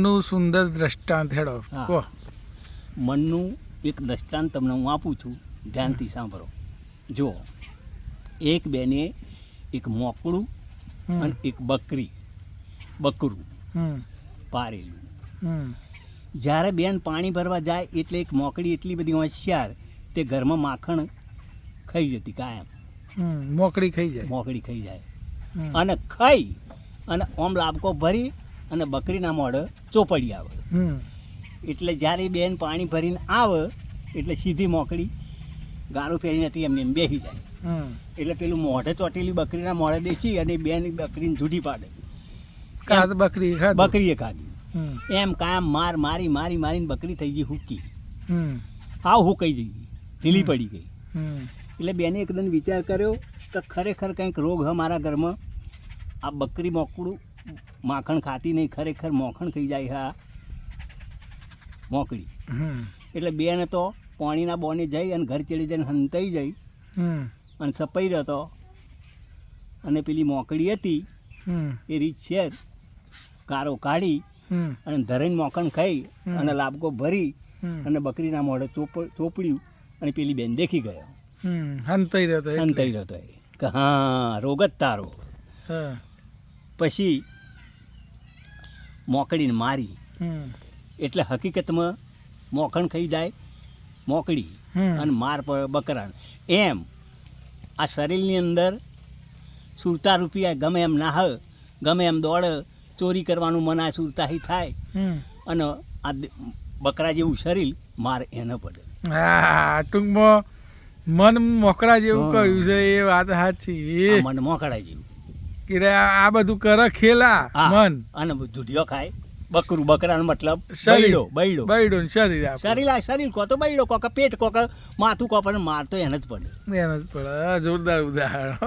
નું સુંદર દ્રષ્ટાંત હેડો. કહો. મનનું એક દ્રષ્ટાંત તમને હું આપું છું ધ્યાનથી સાંભળો. જો એક બેને એક મોકળું અને એક બકરી બકરું પારેલું. જ્યારે બેન પાણી ભરવા જાય એટલે એક મોકળી એટલી બધી હોશિયાર તે ઘરમાં માખણ ખાઈ જતી કાયમ. હમ, મોકળી ખાઈ જાય. મોકળી ખાઈ જાય. અને ખાઈ અને ઓમ લાભકો ભરી અને બકરીના મોઢે ચોપડી આવે. હમ, એટલે જ્યારે બેન પાણી ભરીને આવે એટલે સીધી મોકળી ગાળું ફેરી નથી એમને એમ બેસી જાય. હમ. એટલે પેલું મોઢે ચોટેલી બકરીના મોઢે દેસી અને બેન બકરીને જુઠી પાડે. બકરી બકરીએ ખાધી. એમ કાયમ માર મારી મારી મારીને બકરી થઈ ગઈ હુકી આવ હુકાઈ જઈ ઢીલી પડી ગઈ. એટલે બેને એકદમ વિચાર કર્યો કે ખરેખર કંઈક રોગ હ મારા ઘરમાં. આ બકરી મોકળું માખણ ખાતી નહીં ખરેખર મોખણ ખાઈ જાય હા. મોકળી. એટલે બેન તો પાણીના બોને જઈ અને ઘર ચડી જઈને હંતાઈ જઈ. અને સપાઈ રહ્યો હતો અને પેલી મોકળી હતી. એ રીત છે. કારો કાઢી અને ધરીને મોખણ ખાઈ અને લાભકો ભરી અને બકરીના મોઢે ચોપ ચોપડ્યું અને પેલી બેન દેખી ગયો. હંતાઈ રહ્યો તો હંતાઈ રહેતો કે હા રોગ જ તારો પછી મોકળીને મારી. એટલે હકીકતમાં મોખણ ખાઈ જાય મોકળી. અને માર પડે બકરાને. એમ આ શરીરની અંદર સુરતા રૂપિયા ગમે એમ નાહ ગમે એમ દોડ ચોરી કરવાનું મના સુરતાહી થાય. અને આ બકરા જેવું શરીર માર એને પડે હા ટૂંકમાં મન મોકળા જેવું કહ્યું છે એ વાત સાચી. મન મોકળા જેવું. કે રે આ બધું કરે ખેલા મન. અને દૂધિયો ખાય. બકરું બકરાનો મતલબ શરીરો. બૈડો બૈડો. ને શરીર. શરીર શરીર કો તો બૈડો કોક પેટ કોક માથું કો પણ માર તો એને જ પડે. એને જ પડે. જોરદાર ઉદાહરણ.